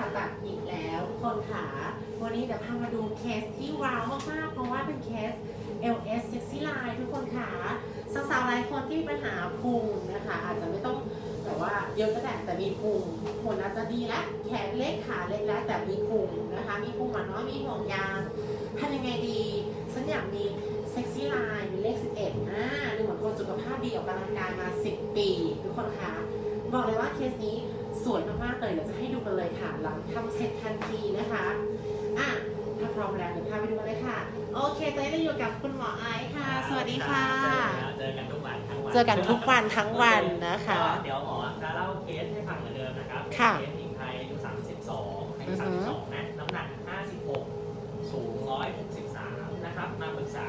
ผ่าตัดอีกแล้วทุกคนค่ะ วันนี้เดี๋ยวพามาดูเคสที่ว้าวมากๆ เพราะว่าเป็นเคส LS Sexy Line ทุกคนค่ะ สาวๆหลายคนที่มีปัญหาพุงนะคะ อาจจะไม่ต้องแบบว่าเยอะก็ได้แต่มีพุงหุ่นอาจจะดีแล้วแขนเล็กขาเล็กแล้วแต่มีพุงนะคะ มีพุงหมาน้อยมีห่วงยางทำยังไงดีฉันอยากมีเซ็กซี่ไลน์มีเลข 11อ่าดูเหมือนคนสุขภาพดีออกกำลังกายมา 10 ปี ทุกคนคะบอกเลยว่าเคสนี้ สวยมากๆเลยเดี๋ยวจะให้ดูกันเลยค่ะหลังทำเสร็จทันทีนะคะอะถ้าพร้อมแล้วเดี๋ยวพาไปดูกันเลยค่ะ โอเคตอนนี้เราอยู่กับคุณหมอไอซ์ค่ะ สวัสดีค่ะ เจอกันทุกวันทั้งวันเจอกันทุกวันทั้งวันนะคะก็เดี๋ยวหมอจะเล่าเคสให้ฟังเหมือนเดิมนะครับค่ะเคสหญิงไทยอายุ32อาอืยุอฮึ32นะน้ำหนัก 56 สูง 163 นะครับ มาปรึกษา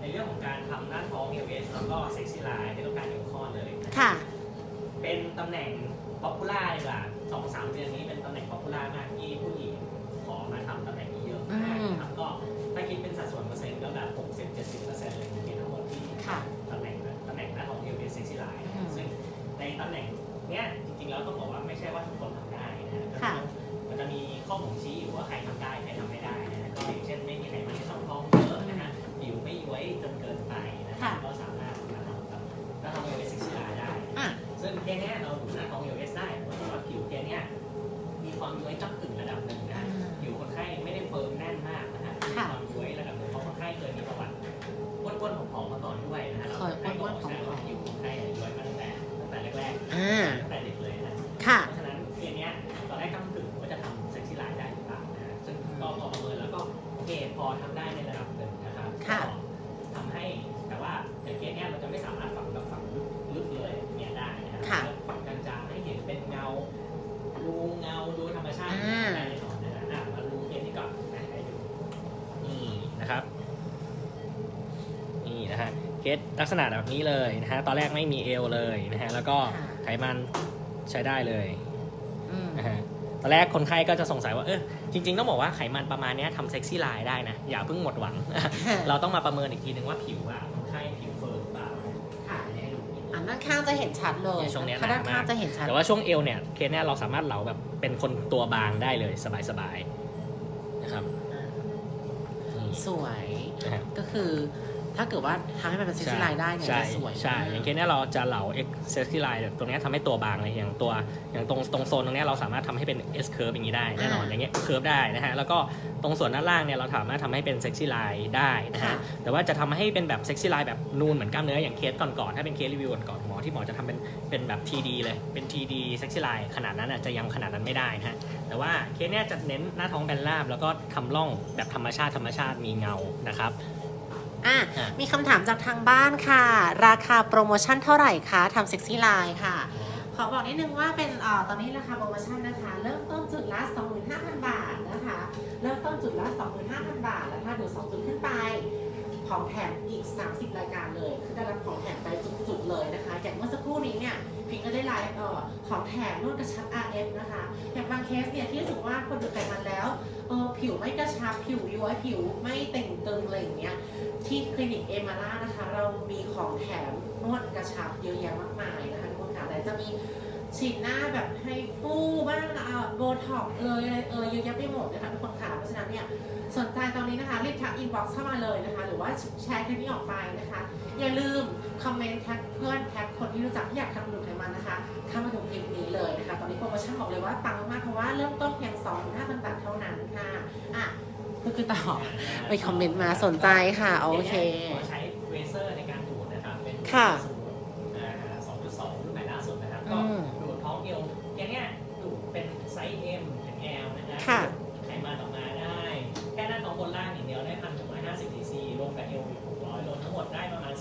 ในเรื่องของการทำหน้าท้องเอเวสแล้วก็เซ็กซี่ไลน์ที่ต้องการเอวคลอดเลยนะค่ะ เป็นตำแหน่ง ป๊อปปูล่าดีกว่าสองสามเดือนนี้เป็นตำแหน่งป๊อปปูล่ามากที่ผู้หญิงขอมาทำตำแหน่งนี้เยอะมากอืมนะครับก็ถ้าคิดเป็นสัดส่วนเปอร์เซ็นต์ก็แบบ60-70%เลยในทั้งหมดที่ค่ะตำแหน่งตำแหน่งหน้าท้องเอวเอเซ็กซี่ไลน์อืมซึ่งในตำแหน่งเนี้ยจริงๆแล้วต้องบอกว่าไม่ใช่ว่า เคสลักษณะแบบนี้เลยนะฮะตอนแรกไม่มีเอวเลยนะฮะแล้วก็ค่ะไขมันใช้ได้เลยอืม นะฮะตอนแรกคนไข้ก็จะสงสัยว่าเออจริง ๆ ต้องบอกว่าไขมันประมาณเนี้ยทำเซ็กซี่ไลน์ได้นะ อย่าเพิ่งหมดหวัง เราต้องมาประเมินอีกทีนึงว่าผิวอะคนไข้ผิวเฟิร์มหรือเปล่าค่ะอันนี้ให้ดูนิดนึงอันด้านข้างจะเห็นชัดเลยเนี่ยช่วงเนี้ยถ้าด้านหนามากข้างจะเห็นชัด แต่ว่าช่วงเอวเนี่ยเคสเนี้ยเราสามารถเหลาแบบเป็นคนตัวบางได้เลยสบายๆนะครับนี่สวย นะฮะ ก็คือ ถ้าเกิดว่าทำให้มันเป็นเซ็กซี่ไลน์ได้เนี่ยใช่จะสวยใช่มากอย่างเคสเนี้ยเราจะเหลา X s e x y line ตรงเนี้ยทำให้ตัวบางเลยอย่างตัวอย่างตรงตรงโซนตรงเนี้ยเราสามารถทำให้เป็น S curve อย่างนี้ได้แน่นอนอย่างเงี้ย curve ได้นะฮะแล้วก็ตรงส่วนด้านล่างเนี่ยเราสามารถทำให้เป็น sexy line ได้นะค่ะฮะแต่ว่าจะทำให้เป็นแบบ sexy line แบบนูนเหมือนกล้ามเนื้ออย่างเคสก่อนๆถ้าเป็นเคสรีวิวก่อนๆหมอที่หมอจะทำเป็นเป็นแบบ TD เลยเป็น TD sexy line ขนาดนั้นอะจะยังขนาดนั้นไม่ได้นะฮะแต่ว่าเคสเนี้ยจะเน้นหน้าท้องแบนราบแล้วก็ทำร่องแบบธรรมชาติธรรมชาติมีเงานะครับ อะอะ มีคำถามจากทางบ้านค่ะ ราคาโปรโมชั่นเท่าไหร่คะทำเซ็กซี่ไลน์ค่ะ ขอบอกนิดนึงว่าเป็นเอ่อตอนนี้ราคาโปรโมชั่นนะคะ เริ่มต้นจุดละ 25,000 บาทนะคะ เริ่มต้นจุดละ 25,000 บาท แล้วถ้าดู2จุดขึ้นไป ของแถมอีก 30 รายการเลย คือได้รับของแถมไปจุดๆเลยนะคะ อย่างเมื่อสักครู่นี้เนี่ย พิงก็ได้ไลฟ์เอ่อของแถมนวดกระชับ RF นะคะ อย่างบางเคสเนี่ยที่รู้สึกว่าคนดูดไขมันแล้วเออ ผิวไม่กระชับผิวย้วยผิวไม่เต่งตึงอะไรอย่างเงี้ยที่คลินิกเอมาร่านะคะ เรามีของแถมนวดกระชับเยอะแยะมากมายนะคะทุกคนค่ะแต่จะมีฉีดหน้าแบบให้ฟูบ้างเอาโบท็อกเอยอะไรเอยเยอะแยะไปหมดนะคะทุกคนค่ะเพราะฉะนั้นเนี่ยสนใจตอนนี้นะคะรีบทักอินบ็อกซ์เข้ามาเลยนะคะ หรือว่าแชร์คลิปนี้ออกไปนะคะ อย่าลืมคอมเมนต์แท็กเพื่อนแท็กคนที่รู้จักที่อยากทำดูดไขมันนะคะเข้ามาดูคลิปนี้เลยนะคะ ตอนนี้โปรโมชั่นบอกเลยว่าปังมากๆเพราะว่าเริ่มต้นเพียง2 5 0 0 0บาทเท่านั้นค่ะอะก็ คือต่อไปคอมเมนต์มาสนใจค่ะ โอเคขอใช้เวเซอร์ในการดูดนะครับ เป็นค่ะสูตรอ่า2.2รุ่นใหม่ล่าสุดนะครับ ก็อืมดูดท้องเอวอย่างเนี้ยดูดเป็นไซส์ M ถึง L นะฮะค่ะไขมันออกมาได้ แค่หน้าท้องบนล่างอย่างเดียวได้1,650ซีซีรวมกับเอวอีก600รวมทั้งหมดได้ประมาณ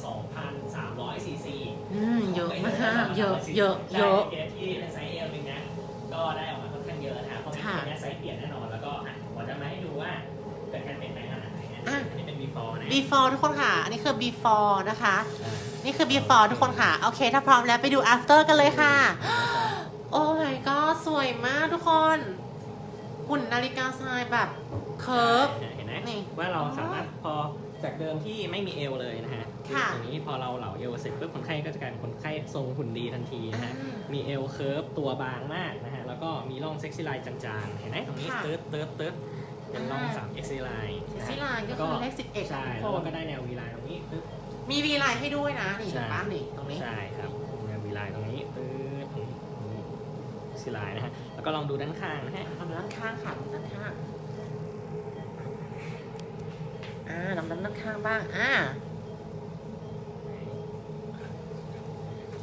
2,300ซีซีอืมเยอะมากเยอะเยอะเยอะ before นะ before ทุกคนค่ะ อันนี้คือ before นะคะ นี่คือ before ทุกคนค่ะ โอเค ถ้าพร้อมแล้วไปดู after กันเลยค่ะ โอ้ my god สวยมากทุกคน หุ่นนาฬิกาทรายแบบเคิร์ฟ เห็นไหมนี่ว่าเราสามารถพอจากเดิมที่ไม่มีเอวเลยนะฮะค่ะตรงนี้พอเราเหลาเอวเสร็จปุ๊บคนไข้ก็จะกลายเป็นคนไข้ทรงหุ่นดีทันทีนะฮะอ่ามีเอวเคิร์ฟตัวบางมากนะฮะ แล้วก็มีร่องเซ็กซี่ไลน์จางๆ เห็นไหมตรงนี้ค่ะเติร์ดเติร์ดเติร์ด เป็นร่องอ่าสามเอ็กซี่ไลน์เซ็กซี่ไลน์ก็คือเลขสิบเอ็ดใช่ทุกแล้วคนก็ได้แนววีไลน์ตรงนี้ปึ๊บ มีวีไลน์ให้ด้วยนะนี่ใช่เห็นบ้านนี่ตรงนี้ ใช่ครับแนววีไลน์ตรงนี้ตืดตรงนี้ตรงนี้ซีไลน์นะฮะ แล้วก็ลองดูด้านข้างนะฮะ ทำด้านข้างค่ะทำด้านข้าง อ่าทำด้านข้างบ้าง อ่า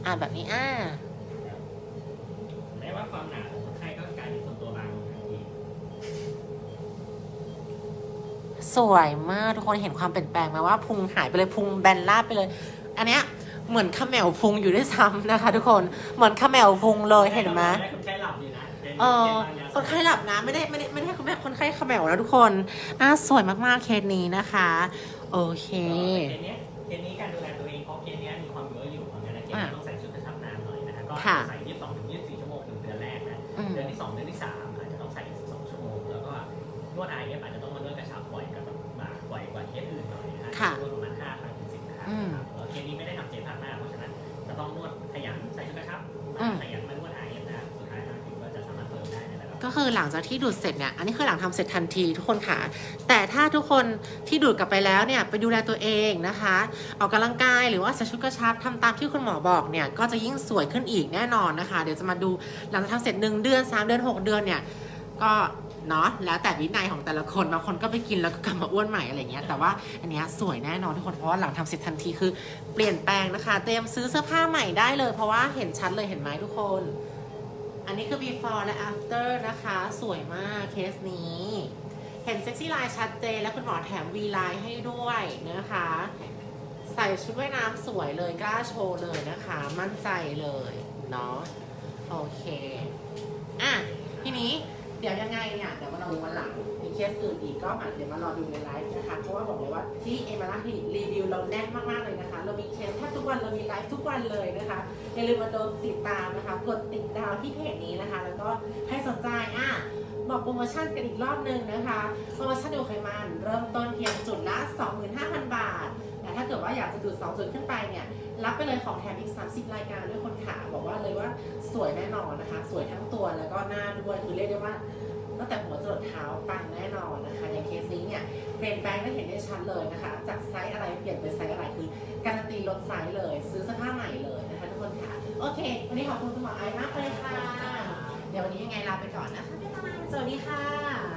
อ่าแบบนี้ อ่า สวยมากทุกคนเห็นความเปลี่ยนแปลงไหมว่าพุงหายไปเลยพุงแบนราบไปเลย อันเนี้ยเหมือนเขมวพุงอยู่ด้วยซ้ำนะคะ ทุกคนเหมือนเขมวพุงเลยเห็นไหมคนไข้หลับอยู่นะเป็นเออเป็นบางยาคนไข้หลับนะไม่ได้ไม่ได้ไม่ได้คนไข้คนไข้เขมวแล้วทุกคนอ่าสวยมากๆเคสนี้นะคะ โอเคเคสเนี้ยเคสนี้การดูแลตัวเองเพราะเคสเนี้ยมีความเยอะอยู่เหมือนกันนะเคสนี้ต้องใส่ชุดกระชับนานหน่อยนะฮะก็ค่ะใส่22ถึง24ชั่วโมงถึงเดือนแรกนะอืมเดือนที่2เดือนที่3อาจจะต้องใส่12ชั่วโมงแล้วก็นวด IF อาจจะต้องมานวดกระ คือหลังจากที่ดูดเสร็จเนี่ยอันนี้คือหลังทำเสร็จทันทีทุกคนค่ะ แต่ถ้าทุกคนที่ดูดกลับไปแล้วเนี่ยไปดูแลตัวเองนะคะ ออกกำลังกายหรือว่าใส่ชุดกระชับทำตามที่คุณหมอบอกเนี่ยก็จะยิ่งสวยขึ้นอีกแน่นอนนะคะ เดี๋ยวจะมาดูหลังจากทำเสร็จ 1 เดือน 3 เดือน 6 เดือนเนี่ยก็เนาะแล้วแต่วินัยของแต่ละคนบางคนก็ไปกินแล้วก็กลับมาอ้วนใหม่อะไรเงี้ยแต่ว่าอันเนี้ยสวยแน่นอนทุกคนเพราะว่าหลังทำเสร็จทันทีคือ เปลี่ยนแปลงนะคะ เตรียมซื้อเสื้อผ้าใหม่ได้เลย เพราะว่าเห็นชัดเลยเห็นไหมทุกคน อันนี้คือ before และ after นะคะ สวยมากเคสนี้ เห็นเซ็กซี่ไลน์ชัดเจน และคุณหมอแถม V ไลน์ให้ด้วยนะคะ ใส่ชุดว่ายน้ำสวยเลยกล้าโชว์เลยนะคะ มั่นใจเลยเนาะโอเค อะ ทีนี้เดี๋ยวยังไงเนี่ย เดี๋ยวมาลองวันหลัง สอื่นอีกก็มาเดี๋ยวมารอดูในไลฟ์นะคะ เพราะว่าบอกเลยว่าที่เอมาร่าคลินิกรีวิวเราแน่นมากๆเลยนะคะ เรามีเคสแทบทุกวันเรามีไลฟ์ทุกวันเลยนะคะอย่าลืมมาโดนติดตามนะคะ กดติดดาวที่เพจนี้นะคะ แล้วก็ให้สนใจอะบอกโปรโมชั่นกันอีกรอบหนึงนะคะ โปรโมชั่นดูไขมันเริ่มต้นเพียงจุดละ 25,000 บาทแต่ถ้าเกิดว่าอยากจะดูด2จุดขึ้นไปเนี่ย รับไปเลยของแถมอีก 30 รายการด้วยคนขาบอกว่าเลยว่าสวยแน่นอนนะคะ สวยทั้งตัวแล้วก็หน้าด้วยคือเรียกได้ว่า ตั้งแต่หัวจรดเท้าปังแน่นอนนะคะอย่างเคสนี้เนี่ยเปลี่ยนแปลงได้เห็นได้ชัดเลยนะคะ จากไซส์อะไรเปลี่ยนเป็นไซส์อะไรคือการันตีลดไซส์เลย ซื้อเสื้อผ้าใหม่เลยนะคะทุกคนค่ะโอเค วันนี้ขอบคุณคุณหมอไอมากเลยค่ะ เดี๋ยววันนี้ยังไงลาไปก่อนนะคะบ๊ายบายสวัสดีค่ะ